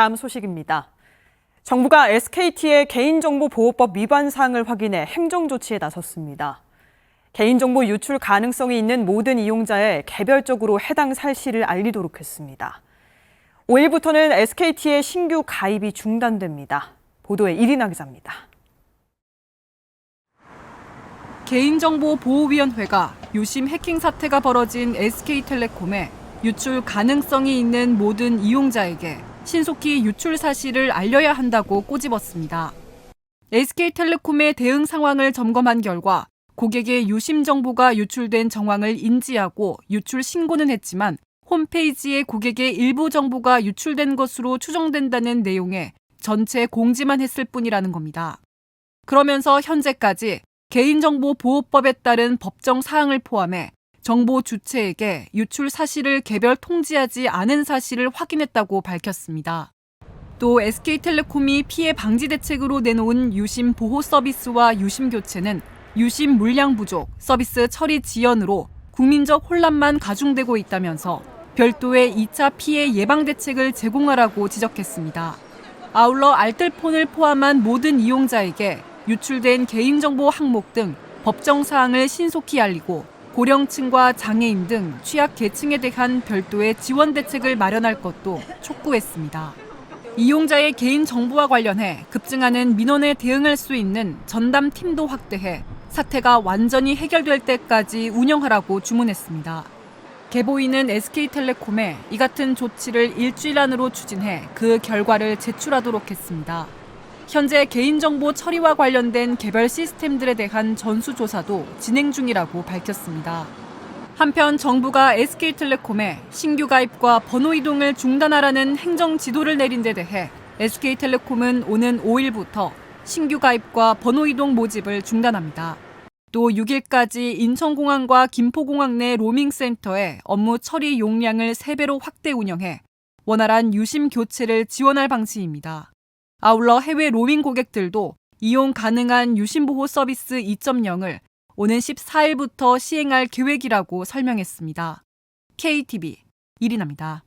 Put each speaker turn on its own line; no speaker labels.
다음 소식입니다. 정부가 SKT의 개인정보보호법 위반 사항을 확인해 행정조치에 나섰습니다. 개인정보 유출 가능성이 있는 모든 이용자에 개별적으로 해당 사실을 알리도록 했습니다. 5일부터는 SKT의 신규 가입이 중단됩니다. 보도에 이리나 기자입니다.
개인정보보호위원회가 유심 해킹 사태가 벌어진 SK텔레콤에 유출 가능성이 있는 모든 이용자에게 신속히 유출 사실을 알려야 한다고 꼬집었습니다. SK텔레콤의 대응 상황을 점검한 결과 고객의 유심 정보가 유출된 정황을 인지하고 유출 신고는 했지만 홈페이지에 고객의 일부 정보가 유출된 것으로 추정된다는 내용의 전체 공지만 했을 뿐이라는 겁니다. 그러면서 현재까지 개인정보보호법에 따른 법정 사항을 포함해 정보 주체에게 유출 사실을 개별 통지하지 않은 사실을 확인했다고 밝혔습니다. 또 SK텔레콤이 피해 방지 대책으로 내놓은 유심 보호 서비스와 유심 교체는 유심 물량 부족, 서비스 처리 지연으로 국민적 혼란만 가중되고 있다면서 별도의 2차 피해 예방 대책을 제공하라고 지적했습니다. 아울러 알뜰폰을 포함한 모든 이용자에게 유출된 개인정보 항목 등 법정 사항을 신속히 알리고 고령층과 장애인 등 취약 계층에 대한 별도의 지원 대책을 마련할 것도 촉구했습니다. 이용자의 개인 정보와 관련해 급증하는 민원에 대응할 수 있는 전담 팀도 확대해 사태가 완전히 해결될 때까지 운영하라고 주문했습니다. 개보인은 SK텔레콤에 이 같은 조치를 일주일 안으로 추진해 그 결과를 제출하도록 했습니다. 현재 개인정보 처리와 관련된 개별 시스템들에 대한 전수조사도 진행 중이라고 밝혔습니다. 한편 정부가 SK텔레콤에 신규 가입과 번호 이동을 중단하라는 행정 지도를 내린 데 대해 SK텔레콤은 오는 5일부터 신규 가입과 번호 이동 모집을 중단합니다. 또 6일까지 인천공항과 김포공항 내 로밍센터에 업무 처리 용량을 3배로 확대 운영해 원활한 유심 교체를 지원할 방침입니다. 아울러 해외 로밍 고객들도 이용 가능한 유심보호 서비스 2.0을 오는 14일부터 시행할 계획이라고 설명했습니다. KTV 이리나입니다.